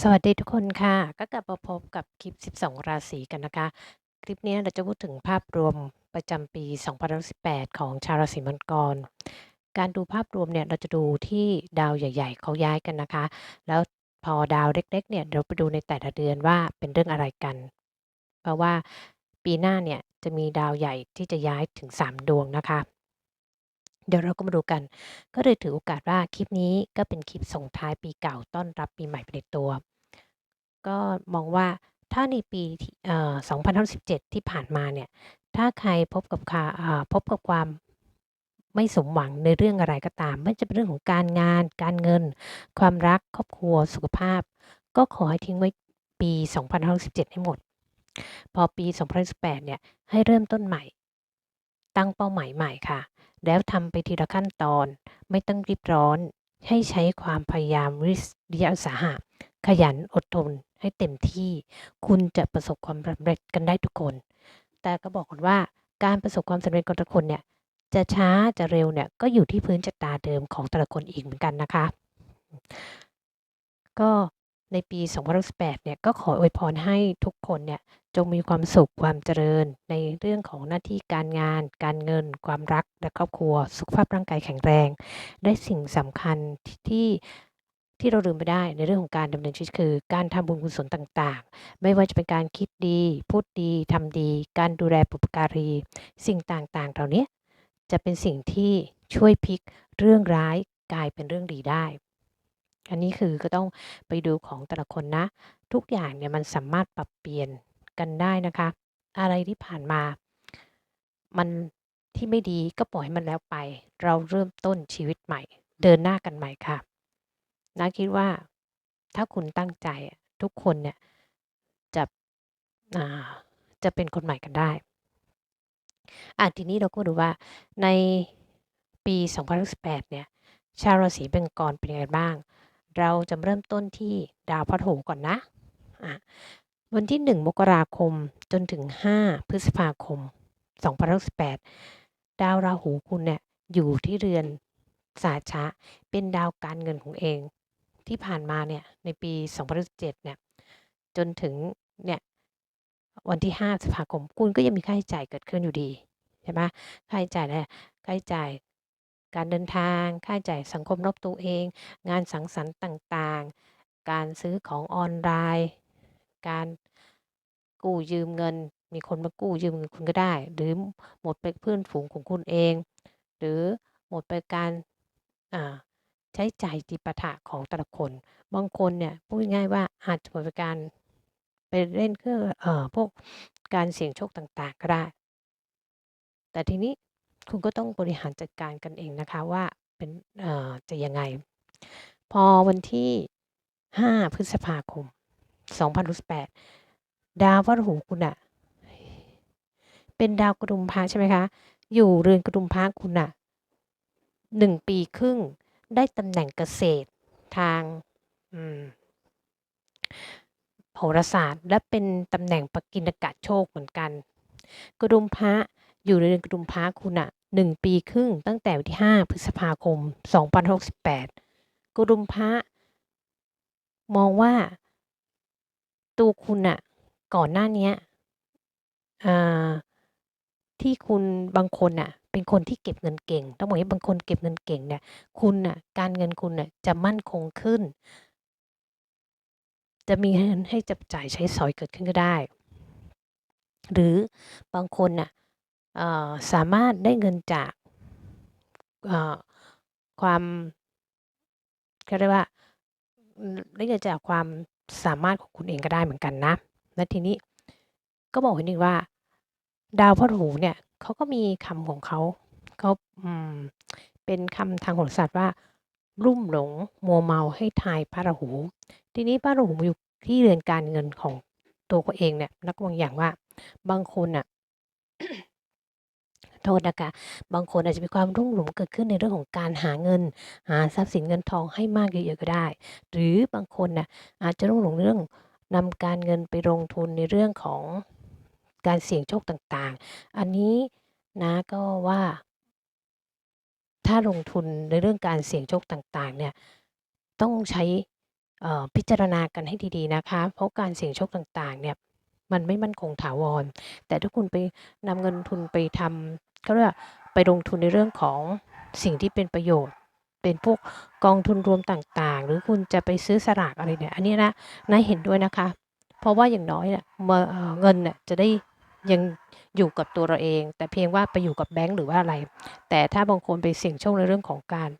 สวัสดีทุกคนค่ะ ก็กลับมาพบกับคลิป 12 ราศีกันนะคะ คลิปนี้เราจะพูดถึงภาพรวมประจำปี 2018 ของชาวราศีมังกร การดูภาพรวมเนี่ยเราจะดูที่ดาวใหญ่ ๆเขาย้ายกันนะคะ แล้วพอดาวเล็ก ๆ เนี่ยเราไปดูในแต่ละเดือนว่าเป็นเรื่องอะไรกัน เพราะว่าปีหน้าเนี่ยจะมีดาวใหญ่ที่จะย้ายถึง 3 ดวงนะคะ เดี๋ยวเราก็มาดูกัน ก็เลยถือโอกาสว่าคลิปนี้ก็เป็นคลิปส่งท้ายปีเก่าต้อนรับปีใหม่ไปในตัว ก็มองว่าถ้าในปี2017 ที่ผ่านมาเนี่ย ถ้าใครพบกับคาอ่าพบกับความไม่สมหวังในเรื่องอะไรก็ตาม ไม่ว่าจะเป็นเรื่องของการงาน การเงิน ความรัก ครอบครัว สุขภาพ ก็ขอให้ทิ้งไว้ปี 2017 ให้หมด พอปี 2018 เนี่ย ให้เริ่มต้นใหม่ ตั้งเป้าหมายใหม่ค่ะ แล้วทำไปทีละขั้นตอน ไม่ต้องรีบร้อน ให้ใช้ความพยายามวิริยะอุตสาหะ ขยันอดทนให้เต็มที่ คุณจะประสบความสำเร็จกันได้ทุกคน แต่ก็บอกก่อนว่าการประสบความสำเร็จของแต่ละคนเนี่ยจะช้าจะเร็วเนี่ยก็อยู่ที่พื้นชะตาเดิมของแต่ละคนอีกเหมือนกันนะคะ ก็ ในปี 2018เนี่ยก็ขออวยพรให้ทุกคนเนี่ยจงมีความสุขความเจริญ ในเรื่องของหน้าที่การงาน การเงิน ความรักและครอบครัว สุขภาพร่างกายแข็งแรงและสิ่งสำคัญที่ที่เราลืมไม่ได้ในเรื่องของการดำเนินชีวิตคือ การทำบุญกุศลต่างๆ ไม่ว่าจะเป็นการคิดดี พูดดีทำดี การดูแลบุพการี สิ่งต่างๆ เหล่านี้จะเป็นสิ่งที่ช่วยพลิกเรื่องร้ายกลายเป็นเรื่องดีได้ อันนี้คือก็ต้องไปดูของแต่ละคนนะ ทุกอย่างเนี่ยมันสามารถปรับเปลี่ยนกันได้นะคะ อะไรที่ผ่านมา มันที่ไม่ดีก็ปล่อยมันแล้วไป เราเริ่มต้นชีวิตใหม่ เดินหน้ากันใหม่ค่ะน้าคิดว่าถ้าคุณตั้งใจทุกคนเนี่ยจะจะเป็นคนใหม่กันได้อ่าทีนี้เราก็ดูว่าในปี 2018 เนี่ย ชาวราศีมังกรเป็นยังไงบ้าง เราจะเริ่มต้นที่ดาวพฤหัสก่อนนะอ่าวันที่ 1 มกราคมจนถึง 5 พฤษภาคม2018ดาวราหูคุณเนี่ยอยู่ที่เรือนสาชะ เป็นดาวการเงินของเอง ที่ผ่านมาเนี่ยในปี2017เนี่ยจนถึงเนี่ยวันที่5พฤษภาคมคุณก็ยังมีค่าใช้จ่ายเกิดขึ้นอยู่ดีใช่ไหมค่าใช้จ่ายอะไรอะค่าใช้จ่าย การเดินทาง ค่าใช้จ่ายสังคมรอบตัวเอง งานสังสรรค์ต่างๆ การซื้อของออนไลน์ การกู้ยืมเงิน มีคนมากู้ยืมเงินคุณก็ได้ หรือหมดไปเพื่อนฝูงของคุณเอง หรือหมดไปการใช้จ่ายจิปาถะของแต่ละคน บางคนเนี่ยพูดง่ายว่าอาจจะหมดไปการไปเล่นเครื่องอพวกการเสี่ยงโชคต่างๆก็ได้ แต่ทีนี้ คุณก็ต้องบริหารจัดการกันเองนะคะว่าเป็นจะยังไง พอวันที่ 5 พฤษภาคม 2018 ดาวพฤหัสคุณน่ะเป็นดาวกระดุมพะใช่ไหมคะ อยู่เรือนกระดุมพะคุณน่ะ1ปีครึ่งได้ตำแหน่งเกษตรทางโหราศาสตร์ และเป็นตำแหน่งปกิณกะโชคเหมือนกัน กระดุมพะ อยู่ในเรือนกรุมพะคุณน่ะ1ปีครึ่งตั้งแต่วันที่ 5 พฤษภาคม 2068กรุมพะมองว่าตัวคุณน่ะก่อนหน้าเนี้ยอ่าที่คุณบางคนน่ะเป็นคนที่เก็บเงินเก่ง ต้องบอกอย่างงี้บางคนเก็บเงินเก่งเนี่ย คุณน่ะการเงินคุณน่ะจะมั่นคงขึ้น จะมีเงินให้จับจ่ายใช้สอยเกิดขึ้นก็ได้ หรือบางคนน่ะเอ่อ สามารถได้เงินจากความเขาเรียกว่าได้เงินจากความสามารถของคุณเองก็ได้เหมือนกันนะ แล้วทีนี้ก็บอกไว้นิดหนึ่งว่า ดาวพฤหัสเนี่ยเขาก็มีคำของเขาเขาเป็นคำทางโหราศาสตร์ว่าลุ่มหลงมัวเมาให้ทายพระราหู ทีนี้พระราหูอยู่ที่เรือนการเงินของตัวเขาเองเนี่ยนักบางอย่างว่า บางคนน่ะ โทษนะคะ บางคนอาจจะมีความรุ่มหลงเกิดขึ้นในเรื่องของการหาเงิน หาทรัพย์สินเงินทองให้มากเยอะๆก็ได้ หรือบางคนน่ะอาจจะรุ่มหลงเรื่องนำการเงินไปลงทุนในเรื่องของการเสี่ยงโชคต่างๆ อันนี้น้าก็ว่า ถ้าลงทุนในเรื่องการเสี่ยงโชคต่างๆ เนี่ยต้องใช้พิจารณากันให้ดีๆนะคะ เพราะการเสี่ยงโชคต่างๆ เนี่ย มันไม่มั่นคงถาวร แต่ถ้าคุณไปนำเงินทุนไปทำเขาเรียกว่าไปลงทุนในเรื่องของสิ่งที่เป็นประโยชน์เป็นพวกกองทุนรวมต่างๆ หรือคุณจะไปซื้อสลากอะไรเนี่ย อันนี้นะน้าเห็นด้วยนะคะ เพราะว่าอย่างน้อยเนี่ยเอ่อเนน่ะจะได้ยังอยู่กับตัวเราเอง แต่เพียงว่าไปอยู่กับแบงก์หรือว่าอะไร แต่ถ้าบางคนไปเสี่ยงโชคในเรื่องของการ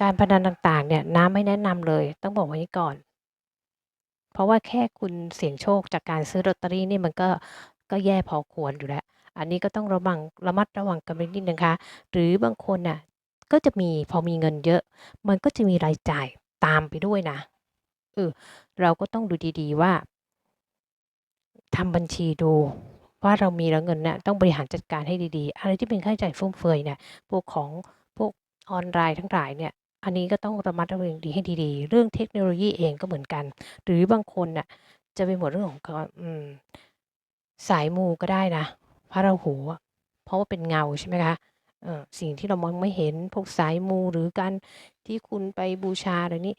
การพนันต่างๆ เนี่ยน้าไม่แนะนำเลย ต้องบอกไว้ก่อน เพราะว่าแค่คุณเสี่ยงโชคจากการซื้อลอตเตอรี่นี่มันก็ก็แย่พอควรอยู่แล้ว อันนี้ก็ต้องระวังระมัดระวังกันนิดนึงนะคะ หรือบางคนน่ะก็จะมีพอมีเงินเยอะ มันก็จะมีรายจ่ายตามไปด้วยนะเออเราก็ต้องดูดีๆว่าทำบัญชีดูว่าเรามีแล้วเงินเนี่ยต้องบริหารจัดการให้ดีๆ อะไรที่เป็นค่าใช้จ่ายฟุ่มเฟือยเนี่ยพวกของพวกออนไลน์ทั้งหลายเนี่ย อันนี้ก็ต้องระมัดระวังดีให้ดีๆ เรื่องเทคโนโลยีเองก็เหมือนกัน หรือบางคนน่ะจะไปหมดเรื่องของกออืมสายมูก็ได้นะ พระราหูเพราะว่าเป็นเงาใช่ไหมคะสิ่งที่เรามองไม่เห็นพวกสายมูหรือการที่คุณไปบูชาอะไรนี้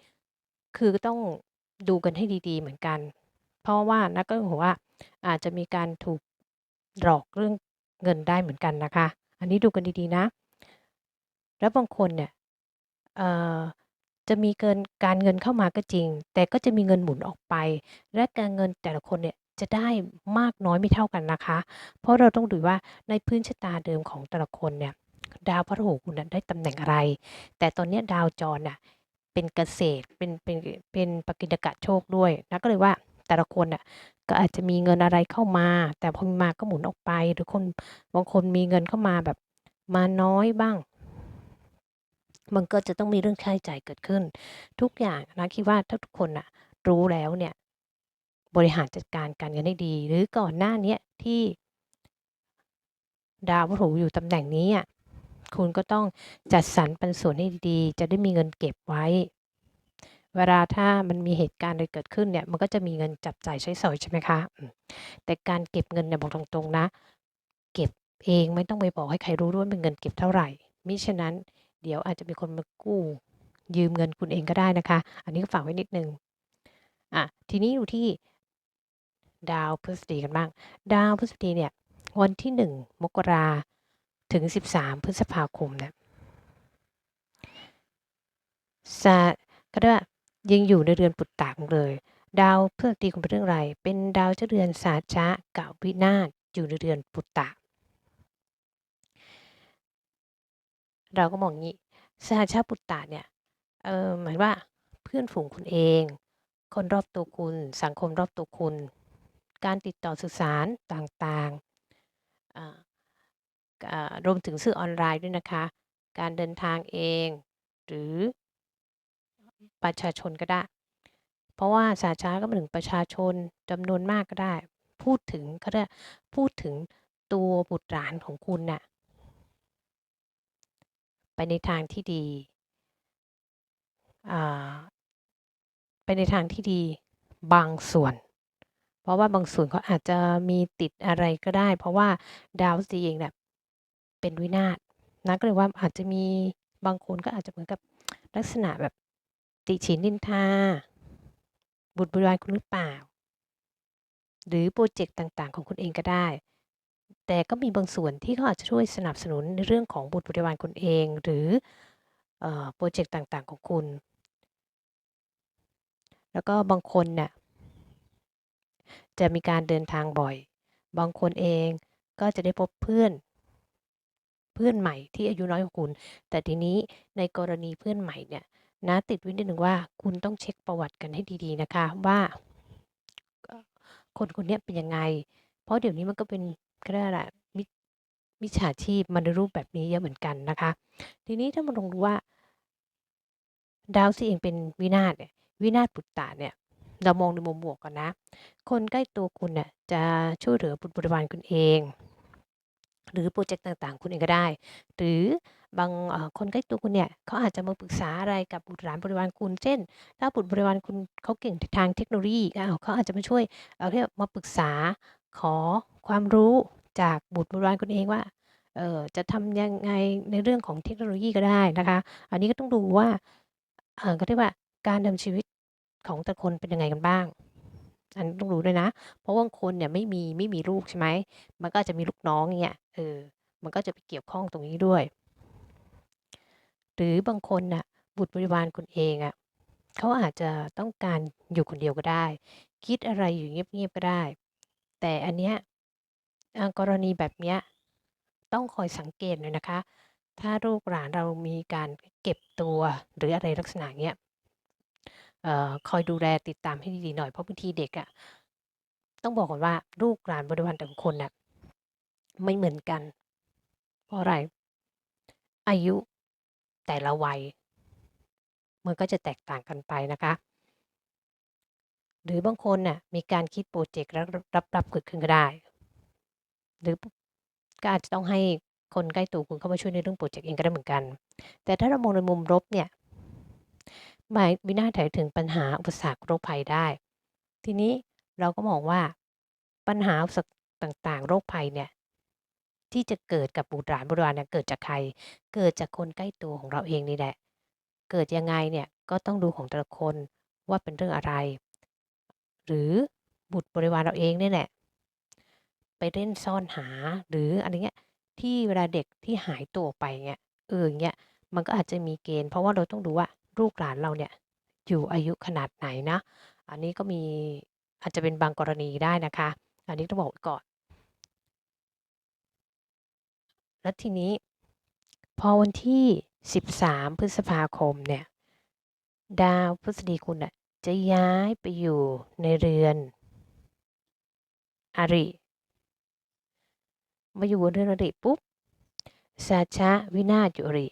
คือต้องดูกันให้ดี ๆ เหมือนกัน เพราะว่าน้าก็บอกว่าอาจจะมีการถูกหลอกเรื่องเงินได้เหมือนกันนะคะ อันนี้ดูกันดีๆนะ แล้วบางคนเนี่ย เอ่อ จะมีเกิน การเงินเข้ามาก็จริง แต่ก็จะมีเงินหมุนออกไป และการเงินแต่ละคนเนี่ยจะได้มากน้อยไม่เท่ากันนะคะ เพราะเราต้องดูว่าในพื้นชะตาเดิมของแต่ละคนเนี่ย ดาวพระราหูคุณน่ะได้ตำแหน่งอะไร แต่ตอนเนี้ยดาวจรน่ะเป็นเกษตร เป็น เป็น เป็นปกิณกะโชคด้วยน้าก็เลยว่า แต่ละคนน่ะก็อาจจะมีเงินอะไรเข้ามา แต่พอมีมาก็หมุนออกไป หรือคน บางคนมีเงินเข้ามาแบบมาน้อยบ้าง มันก็จะต้องมีเรื่องค่าใช้จ่ายเกิดขึ้น ทุกอย่างน้าคิดว่าถ้าทุกคนน่ะรู้แล้วเนี่ยบริหารจัดการการเงินให้ดี หรือก่อนหน้านี้ที่ดาวพระราหูอยู่ตำแหน่งนี้อะคุณก็ต้องจัดสรรปันส่วนให้ดีๆ จะได้มีเงินเก็บไว้ เวลาถ้ามันมีเหตุการณ์อะไรเกิดขึ้นเนี่ย มันก็จะมีเงินจับจ่ายใช้สอยใช่ไหมคะ แต่การเก็บเงินเนี่ยบอกตรงๆนะ เก็บเองไม่ต้องไปบอกให้ใครรู้ด้วยว่าเป็นเงินเก็บเท่าไหร่มิฉะนั้น เดี๋ยวอาจจะมีคนมากู้ยืมเงินคุณเองก็ได้นะคะ อันนี้ก็ฝากไว้นิดหนึ่งอ่าทีนี้ดูที่ดาวพฤษฎีกันบ้าง ดาวพฤษฎีเนี่ย วันที่1มกราถึง13พฤษภาคมเนี่ยสะเขาเรียกว่ายังอยู่ในเรือนปุตตะเลย ดาวพฤษฎีคุณเป็นเรื่องอะไร เป็นดาวเจ้าเรือนสาชะกับวินาศอยู่ในเรือนปุตตะ เราก็มองงี้สหชาปุตตะเนี่ยเออหมายว่าเพื่อนฝูงคุณเอง คนรอบตัวคุณ สังคมรอบตัวคุณ การติดต่อสื่อสารต่างๆรวมถึงสื่อออนไลน์ด้วยนะคะ การเดินทางเอง หรือประชาชนก็ได้ เพราะว่าสาชะก็หมายถึงประชาชนจำนวนมากก็ได้ พูดถึงเขาเรียกพูดถึงตัวบุตรหลานของคุณน่ะ ไปในทางที่ดี ไปในทางที่ดีบางส่วน เพราะว่าบางส่วนเขาอาจจะมีติดอะไรก็ได้ เพราะว่าดาวพฤษฎีเองเนี่ยเป็นวินาศน้าก็เลยว่าอาจจะมีบางคนก็อาจจะเหมือนกับลักษณะแบบติฉินนินทา บุตรบริวารคุณหรือเปล่า หรือพรเจกต์ต่าง ๆ ของคุณเองก็ได้ แต่ก็มีบางส่วนที่เขาอาจจะช่วยสนับสนุนในเรื่องของบุตรบริวารคุณเอง หรือเอ่อพรเจกต์ต่างๆ ของคุณ แล้วก็บางคนน่ะจะมีการเดินทางบ่อย บางคนเองก็จะได้พบเพื่อนเพื่อนใหม่ที่อายุน้อยกว่าคุณ แต่ทีนี้ในกรณีเพื่อนใหม่เนี่ยน้าติดว้นิดหนึ่งว่าคุณต้องเช็กประวัติกันให้ดีๆนะคะว่าคนคนนี้เป็นยังไง เพราะเดี๋ยวนี้มันก็เป็น เขาเรียกอะไรมิจมิจฉาชีพมาในรูปแบบนี้เยอะเหมือนกันนะคะ ทีนี้ถ้ามาลองดูว่า ดาวพฤษฎีเองเป็นวินาศเนี่ยวินาศปุตตะเนี่ย เรามองในมุมบวกก่อนนะ คนใกล้ตัวคุณน่ะจะช่วยเหลือบุตรบริวารคุณเอง หรือพรเจกต์ต่างๆ คุณเองก็ได้ หรือบางคนใกล้ตัวคุณเนี่ยเขาอาจจะมาปรึกษาอะไรกับบุตรหลานบริวารคุณ เช่น ถ้าบุตรบริวารคุณเขาเก่งทางเทคโนโลยีเขาอาจจะมาช่วยเรียกมาปรึกษาขอความรู้ จากบุตรบริวารคุณเองว่าเออจะทำยังไงในเรื่องของเทคโนโลยีก็ได้นะคะ อันนี้ก็ต้องดูว่าเออเขาเรียกว่าการดำชีวิตของแต่คนเป็นยังไงกันบ้าง อันนี้ต้องรู้ด้วยนะ เพราะบางคนเนี่ยไม่มีไม่มีลูกใช่ไหมมันก็จะมีลูกน้องเงี้ยเออมันก็จะไปเกี่ยวข้องตรงนี้ด้วย หรือบางคนน่ะบุตรบริวารคุณเองอะเขาอาจจะต้องการอยู่คนเดียวก็ได้ คิดอะไรอยู่เงียบๆก็ได้ แต่อันเนี้ย อ่ากรณีแบบเนี้ยต้องคอยสังเกตหน่อยนะคะ ถ้าลูกหลานเรามีการเก็บตัวหรืออะไรลักษณะเนี้ยเอ่อคอยดูแลติดตามให้ดีๆหน่อยเพราะบางทีเด็กอะต้องบอกก่อนว่าลูกหลานบริวารแต่ละคนน่ะไม่เหมือนกัน เพราะอะไร อายุแต่ละวัย มันก็จะแตกต่างกันไปนะคะ หรือบางคนน่ะมีการคิดพรเจกต์ลับๆเกิดขึ้นก็ได้ หรือก็อาจจะต้องให้คนใกล้ตัวคุณเข้ามาช่วยในเรื่องพรเจกต์เองก็ได้เหมือนกัน แต่ถ้าเรามองในมุมลบเนี่ยหมายมินาถายถึงปัญหาอุปสรรคโรคภัยได้ ทีนี้เราก็มองว่าปัญหาอุปสรรคต่างๆ โรคภัยเนี่ยที่จะเกิดกับบุตรหลานบริวารเนี่ยเกิดจากใคร เกิดจากคนใกล้ตัวของเราเองนี่แหละ เกิดยังไงเนี่ยก็ต้องดูของแต่ละคนว่าเป็นเรื่องอะไร หรือบุตรบริวารเราเองเนี่ยแหละ ไปเล่นซ่อนหา หรืออะไรเงี้ย ที่เวลาเด็กที่หายตัวไปเงี้ย เออเงี้ย มันก็อาจจะมีเกณฑ์ เพราะว่าเราต้องดูว่าลูกหลานเราเนี่ย อยู่อายุขนาดไหนนะ อันนี้ก็มีอาจจะเป็นบางกรณีได้นะคะ อันนี้ต้องบอกไว้ก่อน แล้วทีนี้ พอวันที่ 13 พฤษภาคมเนี่ย ดาวพฤษฎีคุณน่ะจะย้ายไปอยู่ในเรือน อริ มาอยู่บนเรือนอริปุ๊บสัชะวินาศอยู่อริ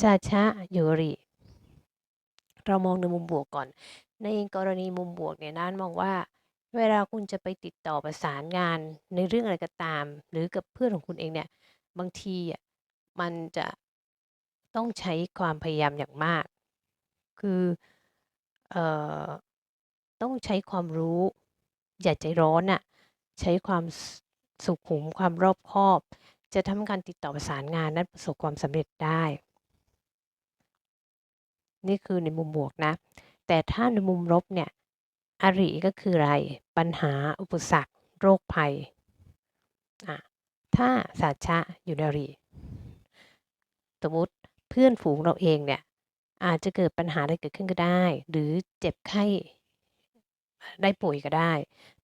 สัชะยู่อริเรามองในมุมบวกก่อน ในกรณีมุมบวกเนี่ยนั้นมองว่า เวลาคุณจะไปติดต่อประสานงานในเรื่องอะไรก็ตาม หรือกับเพื่อนของคุณเองเนี่ย บางทีอะมันจะต้องใช้ความพยายามอย่างมาก คือเอ่อต้องใช้ความรู้ อย่าใจร้อนน่ะ ใช้ความ สุขุมความรอบคอบ จะทำให้การติดต่อประสานงานนั้นประสบความสำเร็จได้ นี่คือในมุมบวกนะ แต่ถ้าในมุมลบเนี่ยอริก็คืออะไร ปัญหาอุปสรรค โรคภัย ถ้าสัชชะอยู่ในอริสมมติเพื่อนฝูงเราเองเนี่ยอาจจะเกิดปัญหาอะไรเกิดขึ้นก็ได้ หรือเจ็บไข้ได้ป่วยก็ได้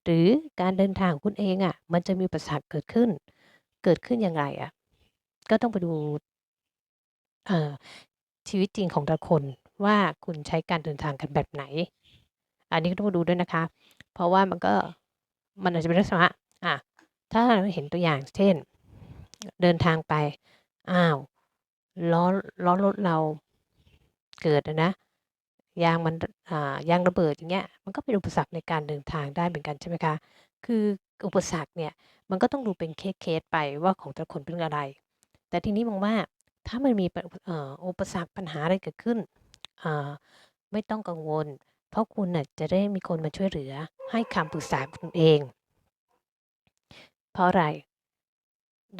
หรือการเดินทางคุณเองอะมันจะมีอุปสรรคเกิดขึ้น เกิดขึ้นอย่างไรอะก็ต้องไปดูเอ่อชีวิตจริงของแต่ละคนว่าคุณใช้การเดินทางกันแบบไหน อันนี้ก็ต้องมาดูด้วยนะคะ เพราะว่ามันก็มันอาจจะเป็นลักษณะอ่าถ้าเราเห็นตัวอย่างเช่น เดินทางไป อ้าวล้อล้อรถเราเกิดนะ ยางมัน อ่า ยางระเบิด อย่างเงี้ย มันก็เป็นอุปสรรคในการเดินทางได้เหมือนกัน ใช่ไหมคะ คืออุปสรรคเนี่ย มันก็ต้องดูเป็นเคส ๆ ไปว่าของแต่ละคนเป็นเรื่องอะไร แต่ทีนี้มองว่า ถ้ามันมี ป เอ่อ อุปสรรคปัญหาอะไรเกิดขึ้น อ่า ไม่ต้องกังวล เพราะคุณน่ะจะได้มีคนมาช่วยเหลือ ให้คำปรึกษาคุณเอง เพราะอะไร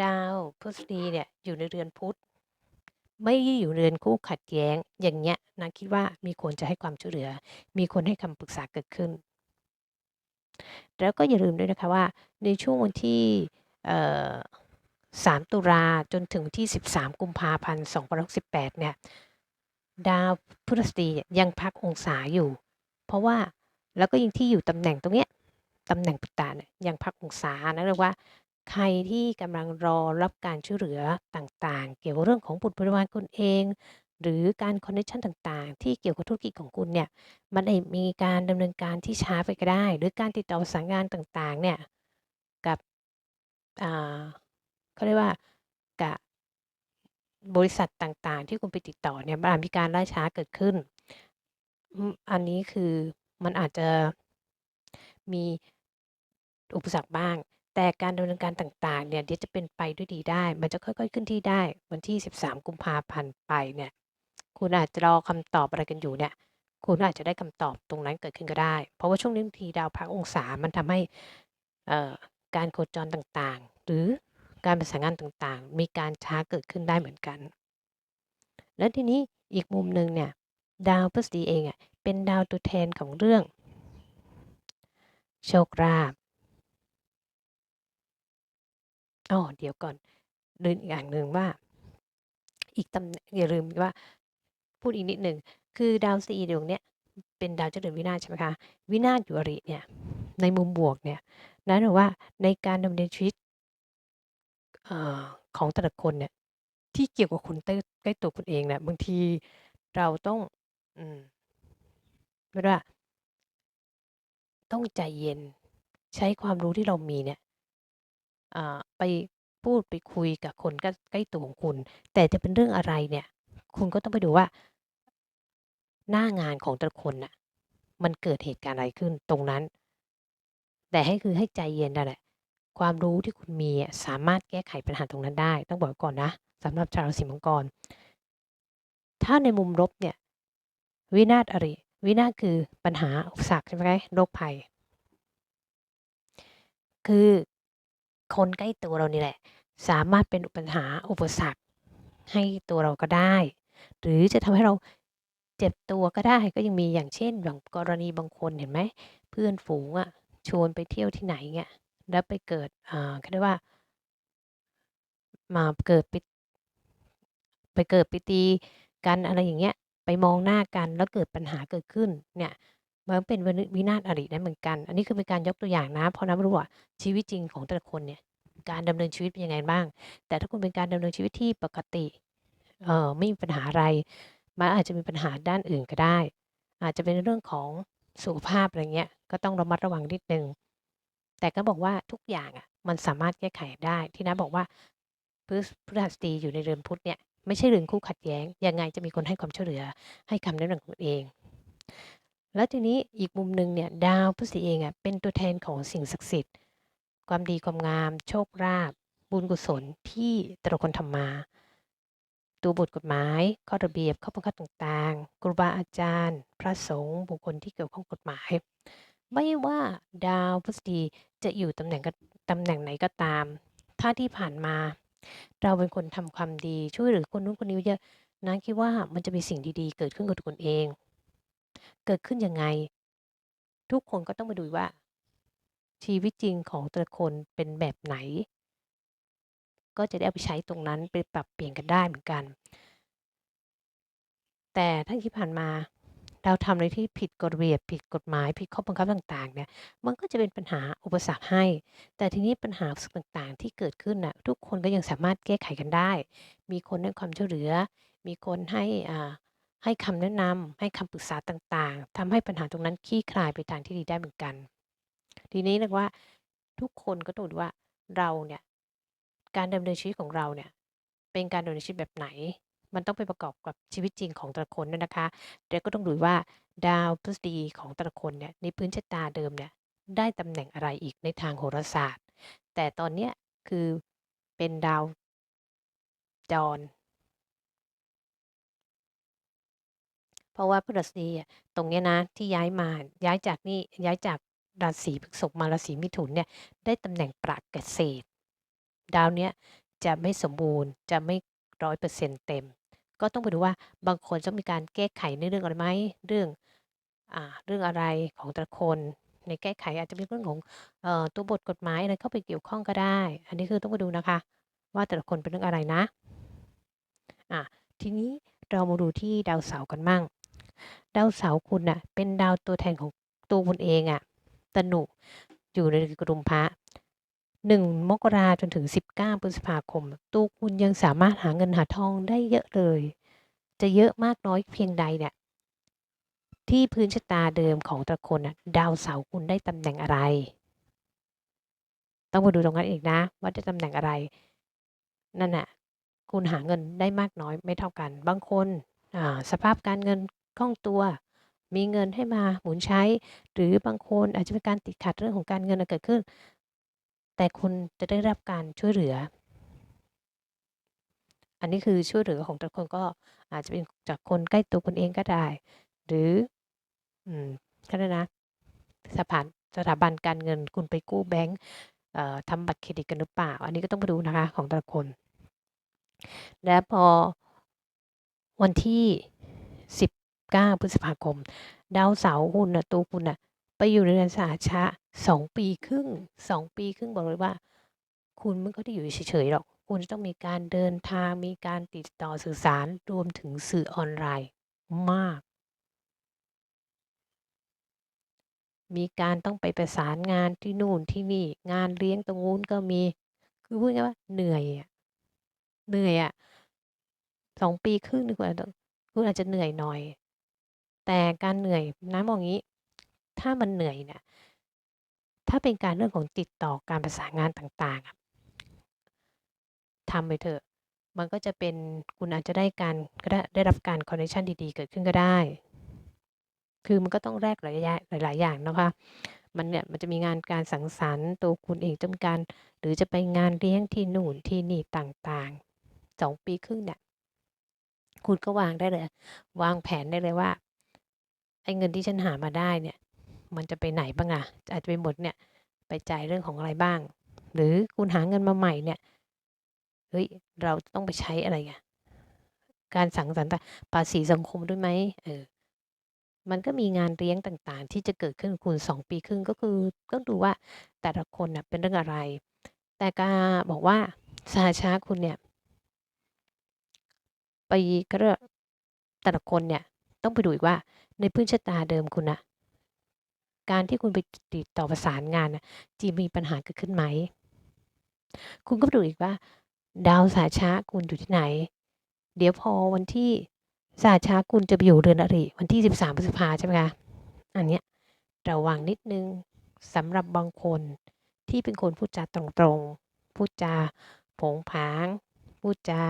ดาวพฤษฎีเนี่ย อยู่ในเรือนพุธ ไม่อยู่เรือนคู่ขัดแย้ง อย่างเงี้ยนะคิดว่ามีคนจะให้ความช่วยเหลือ มีคนให้คำปรึกษาเกิดขึ้น แล้วก็อย่าลืมด้วยนะคะว่า ในช่วงวันที่เอ่อ3ตุลาจนถึงที่ 13 กุมภาพันธ์2568 เนี่ย ดาวพฤหัสบดียังพักองศาอยู่ เพราะว่าแล้วก็ยังที่อยู่ตำแหน่งตรงเนี้ยตำแหน่งปิตาเนี่ยยังพักองศานะเรียกว่า ใครที่กำลังรอรับการช่วยเหลือต่างๆ เกี่ยวกับเรื่องของบุตรบริวารคุณเอง หรือการคอนเน็กชันต่างๆ ที่เกี่ยวกับธุรกิจของคุณเนี่ย มันอาจมีการดำเนินการที่ช้าไปก็ได้ หรือการติดต่อประสานงานต่างๆ เนี่ย กับ อ่าเขาเรียกว่ากับบริษัทต่างๆ ที่คุณไปติดต่อเนี่ยมันอาจมีการล่าช้าเกิดขึ้นอืมอันนี้คือมันอาจจะมีอุปสรรคบ้าง แต่การดำเนินการต่าง ๆ เนี่ยเดี๋ยวจะเป็นไปด้วยดีได้ มันจะค่อย ๆ ขึ้นที่ได้ วันที่ 13 กุมภาพันธ์ไปเนี่ย คุณอาจจะรอคำตอบอะไรกันอยู่เนี่ย คุณอาจจะได้คำตอบตรงนั้นเกิดขึ้นก็ได้ เพราะว่าช่วงนี้บางทีดาวพักองศา มันทำให้ เอ่อ การโคจรต่าง ๆ หรือการประสานงานต่าง ๆ มีการช้าเกิดขึ้นได้เหมือนกัน แล้วทีนี้อีกมุมหนึ่งเนี่ย ดาวพฤษฎีเองอะ เป็นดาวตัวแทนของเรื่อง โชคลาภ อ๋อเดี๋ยวก่อนลืมอีกอย่างหนึ่งว่า อีกตำแหน่งอย่าลืมว่า พูดอีกนิดหนึ่งคือดาวสีดวงเนี้ยเป็นดาวเจริญวินาศใช่ไหมคะวินาศอยู่อริเนี่ยในมุมบวกเนี่ยนั่นหมายว่าในการดำเนินชีวิตอของแต่ละคนเนี่ยที่เกี่ยวกับคนใกล้ใกล้ตัวคุณเองเนี่ยบางทีเราต้องอืมเรียกว่า ต้องใจเย็น ใช้ความรู้ที่เรามีเนี่ย อ่า ไปพูดไปคุยกับคนใกล้ ใกล้ตัวของคุณ แต่จะเป็นเรื่องอะไรเนี่ย คุณก็ต้องไปดูว่า หน้างานของแต่ละคนน่ะ มันเกิดเหตุการณ์อะไรขึ้นตรงนั้น แต่ให้ คือให้ใจเย็นนั่นแหละ ความรู้ที่คุณมีอะ สามารถแก้ไขปัญหาตรงนั้นได้ ต้องบอกไว้ก่อนนะ สำหรับชาวราศีมังกร ถ้าในมุมลบเนี่ย วินาศอริ วินาศคือปัญหา อุปสรรค ใช่ไหม โรคภัย คือ คนใกล้ตัวเรานี่แหละ สามารถเป็นปัญหาอุปสรรคให้ตัวเราก็ได้ หรือจะทำให้เราเจ็บตัวก็ได้ก็ยังมีอย่างเช่นอย่างกรณีบางคนเห็นไหมเพื่อนฝูงอะชวนไปเที่ยวที่ไหนเงี้ยแล้วไปเกิดอ่าเขาเรียกว่า มาเกิดไปไปเกิดไปตีกันอะไรอย่างเงี้ย ไปมองหน้ากันแล้วเกิดปัญหาเกิดขึ้นเนี่ย มันเป็นวนิวินาศอริได้เหมือนกัน อันนี้คือเป็นการยกตัวอย่างนะ เพราะน้ำไม่รู้ว่าชีวิตจริงของแต่ละคนเนี่ย การดำเนินชีวิตเป็นยังไงบ้าง แต่ถ้าคุณเป็นการดำเนินชีวิตที่ปกติ เอ่อ ไม่มีปัญหาอะไร มันอาจจะมีปัญหาด้านอื่นก็ได้ อาจจะเป็นเรื่องของสุขภาพอะไรเงี้ย ก็ต้องระมัดระวังนิดนึง แต่ก็บอกว่าทุกอย่างอะมันสามารถแก้ไขได้ ที่น้าบอกว่าพฤพฤหัสบดีอยู่ในเรือนพุธเนี่ย ไม่ใช่เรือนคู่ขัดแย้ง ยังไงจะมีคนให้ความช่วยเหลือ ให้คำแนะนำของตัวเอง แล้วทีนี้อีกมุมหนึ่งเนี่ยดาวพฤษฎีเองอะเป็นตัวแทนของสิ่งศักดิ์สิทธิ์ ความดีความงาม โชคลาภบุญกุศลที่แต่ละคนทำมา ตัวบทกฎหมาย ข้อระเบียบข้อบังคับต่างๆครูบาอาจารย์ พระสงฆ์บุคคลที่เกี่ยวข้องกฎหมาย ไม่ว่าดาวพฤษฎีจะอยู่ตำแหน่งตำแหน่งไหนก็ตาม ถ้าที่ผ่านมา เราเป็นคนทำความดีช่วยเหลือคนนู้นคนนี้เยอะน้าคิดว่ามันจะมีสิ่งดีๆ เกิดขึ้นกับตัวคุณเอง เกิดขึ้นยังไง ทุกคนก็ต้องมาดูว่า ชีวิตจริงของแต่ละคนเป็นแบบไหน ก็จะได้เอาไปใช้ตรงนั้นไปปรับเปลี่ยนกันได้เหมือนกัน แต่ถ้าที่ผ่านมาเราทำอะไรที่ผิดกฎระเบียบผิดกฎหมาย ผิดข้อบังคับต่าง ๆ เนี่ย มันก็จะเป็นปัญหาอุปสรรคให้ แต่ทีนี้ปัญหาอุปสรรคต่างๆ ที่เกิดขึ้นน่ะทุกคนก็ยังสามารถแก้ไขกันได้ มีคนให้ความช่วยเหลือ มีคนให้อ่า ให้คำแนะนำให้คำปรึกษาต่างๆทำให้ปัญหาตรงนั้นคลี่คลายไปทางที่ดีได้เหมือนกัน ทีนี้เรียกว่าทุกคนก็ต้องดูว่าเราเนี่ยการดำเนินชีวิตของเราเนี่ยเป็นการดำเนินชีวิตแบบไหน มันต้องไปประกอบกับชีวิตจริงของแต่ละคนด้วยนะคะแล้วก็ต้องดูว่าดาวพฤษฎีของแต่ละคนเนี่ยในพื้นชะตาเดิมเนี่ยได้ตำแหน่งอะไรอีกในทางโหราศาสตร์ แต่ตอนเนี้ยคือเป็นดาวจร เพราะว่าพฤหัสบดีอะตรงเนี้ยนะที่ย้ายมาย้ายจากนี่ย้ายจากราศีพฤษภมาราศีมิถุนเนี่ยได้ตำแหน่งปราดเกษตร ดาวเนี้ยจะไม่สมบูรณ์จะไม่100%เปอร์เซ็นต็ม ก็ต้องไปดูว่าบางคนต้องมีการแก้ไขในเรื่องอะไรไหมเรื่องอ่าเรื่องอะไรของแต่ละคนในแก้ไขอาจจะเป็นเรื่องของเอ่อตัวบทกฎหมายอะไรเข้าไปเกี่ยวข้องก็ได้ อันนี้คือต้องไปดูนะคะ ว่าแต่ละคนเป็นเรื่องอะไรนะอ่าทีนี้เรามาดูที่ดาวเสาร์กันมั่ง ดาวเสาร์คุณน่ะเป็นดาวตัวแทนของตัวคุณเองอะตนุอยู่ในกลุ่มพระ1มกราจนถึง19พฤษภาคม ตัวคุณยังสามารถหาเงินหาทองได้เยอะเลย จะเยอะมากน้อยเพียงใดเนี่ยที่พื้นชะตาเดิมของแต่ละคนน่ะดาวเสาร์คุณได้ตำแหน่งอะไร ต้องมาดูตรงนั้นอีกนะ ว่าได้ตำแหน่งอะไร นั่นน่ะ คุณหาเงินได้มากน้อยไม่เท่ากัน บางคนอ่าสภาพการเงิน คล่องตัว มีเงินให้มาหมุนใช้ หรือบางคนอาจจะเป็นการติดขัดเรื่องของการเงินอะเกิดขึ้น แต่คุณจะได้รับการช่วยเหลือ อันนี้คือช่วยเหลือของแต่คนก็อาจจะเป็นจากคนใกล้ตัวคุณเองก็ได้ หรือ อืมเขาเรียกนะสถานสถาบันการเงินคุณไปกู้แบงก์ทำบัตรเครดิตกันหรือเปล่า อันนี้ก็ต้องไปดูนะคะของแต่ละคน และพอวันที่ 9 พฤษภาคม ดาวเสาร์คุณน่ะตัวคุณน่ะไปอยู่ในเรือนสหชะ2ปีครึ่ง2ปีครึ่งบอกเลยว่า คุณไม่ค่อยได้อยู่เฉยๆหรอก คุณจะต้องมีการเดินทางมีการติดต่อสื่อสารรวมถึงสื่อออนไลน์มาก มีการต้องไปประสานงานที่นู่นที่นี่ งานเลี้ยงตรงนู้นก็มี คือพูดง่ายว่าเหนื่อยอะเหนื่อยอะ2ปีครึ่งนี่คุณอาคุณอาจจะเหนื่อยหน่อย แต่การเหนื่อยน้ามองงี้ ถ้ามันเหนื่อยเนี่ยถ้าเป็นการเรื่องของติดต่อการประสานงานต่างๆทำไปเถอะ มันก็จะเป็นคุณอาจจะได้การก็ได้ได้รับการคอนเน็กชันดีๆ เกิดขึ้นก็ได้ คือมันก็ต้องแลกหลายอย่างหลาย ๆ อย่างนะคะมันเนี่ยมันจะมีงานการสังสรรค์ตัวคุณเองจะมีการ หรือจะไปงานเลี้ยงที่นู่นที่นี่ต่างๆ2ปีครึ่งเนี่ยคุณก็วางได้เลย วางแผนได้เลยว่า ไอ้เงินที่ฉันหามาได้เนี่ย มันจะไปไหนบ้างอะอาจจะไปหมดเนี่ย ไปจ่ายเรื่องของอะไรบ้าง หรือคุณหาเงินมาใหม่เนี่ย เฮ้ย เราจะต้องไปใช้อะไรอะการสังสรรค์ภาษีสังคมด้วยไหมเออ มันก็มีงานเลี้ยงต่างๆ ที่จะเกิดขึ้นคุณ2ปีครึ่งก็คือต้องดูว่าแต่ละคนน่ะเป็นเรื่องอะไร แต่การบอกว่าสหชะคุณเนี่ยไปเขาเรียกว่าแต่ละคนเนี่ย ต้องไปดูอีกว่า ในพื้นชะตาเดิมคุณน่ะการที่คุณไปติดต่อประสานงานนะจะมีปัญหาเกิดขึ้นไหม คุณก็ดูอีกว่า ดาวสหชะคุณอยู่ที่ไหน เดี๋ยวพอวันที่สหชะคุณจะไปอยู่เรือนอริวันที่ 13พฤษภาใช่ไหมคะ อันเนี้ยระวังนิดนึงสำหรับบางคนที่เป็นคนพูดจาตรงๆ พูดจาโผงผาง พูดจา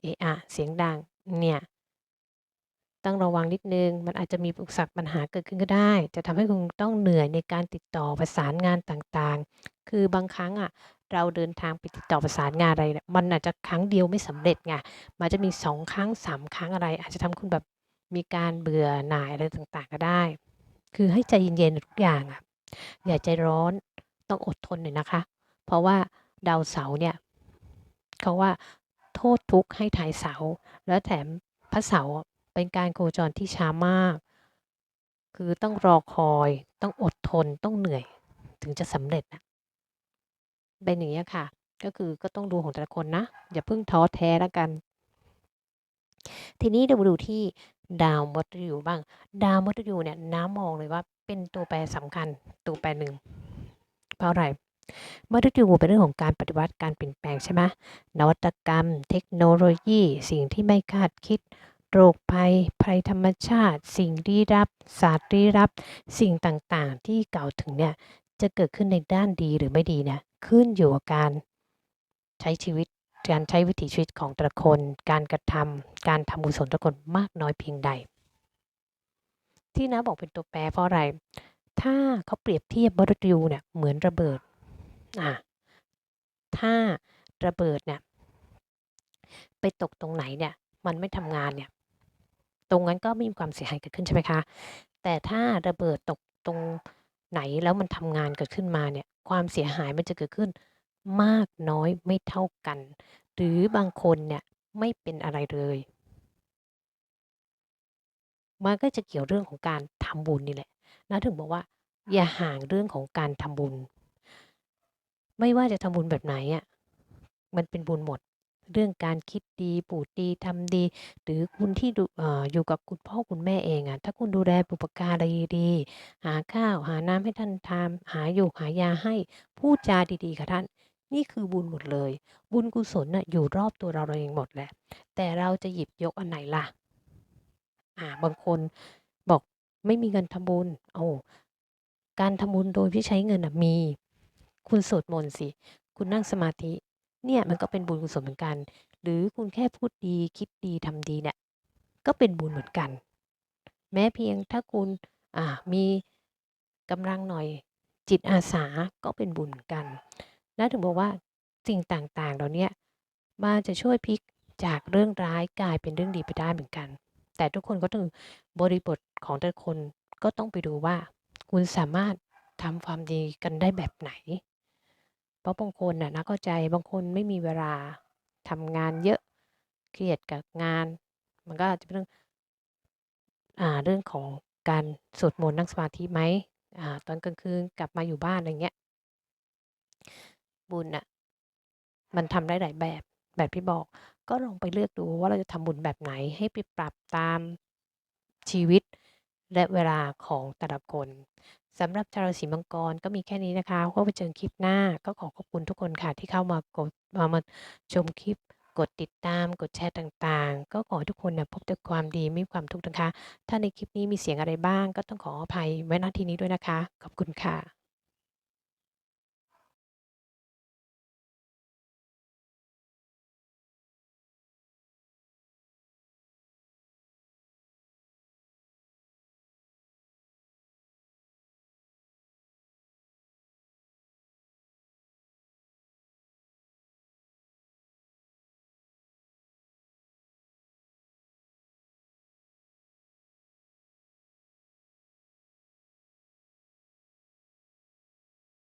เอะอะเสียงดังเนี่ย ต้องระวังนิดนึง มันอาจจะมีอุปสรรคปัญหาเกิดขึ้นก็ได้ จะทำให้คุณต้องเหนื่อยในการติดต่อประสานงานต่างๆ คือบางครั้งอะ เราเดินทางไปติดต่อประสานงานอะไรเนี่ยมันอาจจะครั้งเดียวไม่สำเร็จไง มันจะมี2ครั้ง3ครั้งอะไร อาจจะทำให้คุณแบบมีการเบื่อหน่ายอะไรต่างๆ ก็ได้ คือให้ใจเย็นๆทุกอย่างอะ อย่าใจร้อน ต้องอดทนหน่อยนะคะ เพราะว่าดาวเสาร์เนี่ยเขาว่าโทษทุกข์ให้ทายเสา แล้วแถมพระเสา เป็นการโคจรที่ช้ามาก คือต้องรอคอย ต้องอดทน ต้องเหนื่อย ถึงจะสำเร็จอะเป็นอย่างเงี้ค่ะ ก็คือก็ต้องดูของแต่ละคนนะ อย่าเพิ่งท้อแท้แล้วกัน ทีนี้เรามาดูที่ดาวมฤตยูบ้าง ดาวมฤตยูเนี่ยน้ามองเลยว่าเป็นตัวแปรสำคัญตัวแปรหนึ่ง เพราะอะไรมฤตยูเป็นเรื่องของการปฏิวัติการเปลี่ยนแปลงใช่ไหมนวัตกรรม เทคโนโลยี สิ่งที่ไม่คาดคิด โรคภัย ภัยธรรมชาติ สิ่งลี้ลับศาสตร์ลี้ลับ สิ่งต่างๆ ที่กล่าวถึงเนี่ยจะเกิดขึ้นในด้านดีหรือไม่ดีเนี่ยขึ้นอยู่กับการใช้ชีวิตการใช้วิถีชีวิตของแต่ละคน การกระทำการทำกุศลแต่ละคนมากน้อยเพียงใด ที่น้าบอกเป็นตัวแปรเพราะอะไร ถ้าเขาเปรียบเทียบมฤตยูเนี่ยเหมือนระเบิดอาถ้าระเบิดเนี่ยไปตกตรงไหนเนี่ย มันไม่ทำงานเนี่ย ตรงนั้นก็ไม่มีความเสียหายเกิดขึ้นใช่ไหมคะ แต่ถ้าระเบิดตกตรงไหนแล้วมันทำงานเกิดขึ้นมาเนี่ย ความเสียหายมันจะเกิดขึ้นมากน้อยไม่เท่ากัน หรือบางคนเนี่ยไม่เป็นอะไรเลยมันก็จะเกี่ยวเรื่องของการทำบุญนี่แหละน้าถึงบอกว่า อย่าห่างเรื่องของการทำบุญ ไม่ว่าจะทำบุญแบบไหนอะ มันเป็นบุญหมด เรื่องการคิดดีพูดดีทำดี หรือคุณที่ดูเอ่อยู่กับคุณพ่อคุณแม่เองอะถ้าคุณดูแลบุพการีดีหาข้าวหาน้ำให้ท่านทานหาหยูกหายาให้พูดจาดีๆกับท่าน นี่คือบุญหมดเลย บุญกุศลน่ะอยู่รอบตัวเราเองหมดแหละ แต่เราจะหยิบยกอันไหนล่ะอาบางคนบอกไม่มีเงินทำบุญโอ้การทำบุญโดยที่ใช้เงินน่ะมี คุณสวดมนต์สิ คุณนั่งสมาธิ เนี่ยมันก็เป็นบุญกุศลเหมือนกัน หรือคุณแค่พูดดีคิดดีทำดีเนี่ยก็เป็นบุญเหมือนกัน แม้เพียงถ้าคุณอ่ามีกำลังหน่อยจิตอาสาก็เป็นบุญเหมือนกันน้าถึงบอกว่าสิ่งต่างๆ เหล่าเนี้ยมันจะช่วยพลิกจากเรื่องร้ายกลายเป็นเรื่องดีไปได้เหมือนกัน แต่ทุกคนก็ต้องบริบทของแต่ละคนก็ต้องไปดูว่า คุณสามารถทำความดีกันได้แบบไหน เพราะบางคนน่ะน้าเข้าใจบางคนไม่มีเวลาทำงานเยอะเครียดกับงาน มันก็อาจจะเป็นเรื่องอ่าเรื่องของการสวดมนต์นั่งสมาธิไหมอ่าตอนกลางคืนกลับมาอยู่บ้านอะไรเงี้ยบุญน่ะมันทำได้หลายแบบแบบที่บอก ก็ลองไปเลือกดูว่าเราจะทำบุญแบบไหนให้ไปปรับตามชีวิตและเวลาของแต่ละคน สำหรับชาวราศีมังกรก็มีแค่นี้นะคะก็ไปเจอคลิปหน้าก็ขอขอบคุณทุกคนค่ะที่เข้ามากดมามาชมคลิป กดติดตาม กดแชร์ต่างๆ ก็ขอทุกคนนะพบแต่ความดีไม่มีความทุกข์นะคะ ถ้าในคลิปนี้มีเสียงอะไรบ้าง ก็ต้องขออภัยไว้ณที่นี้ด้วยนะคะ ขอบคุณค่ะ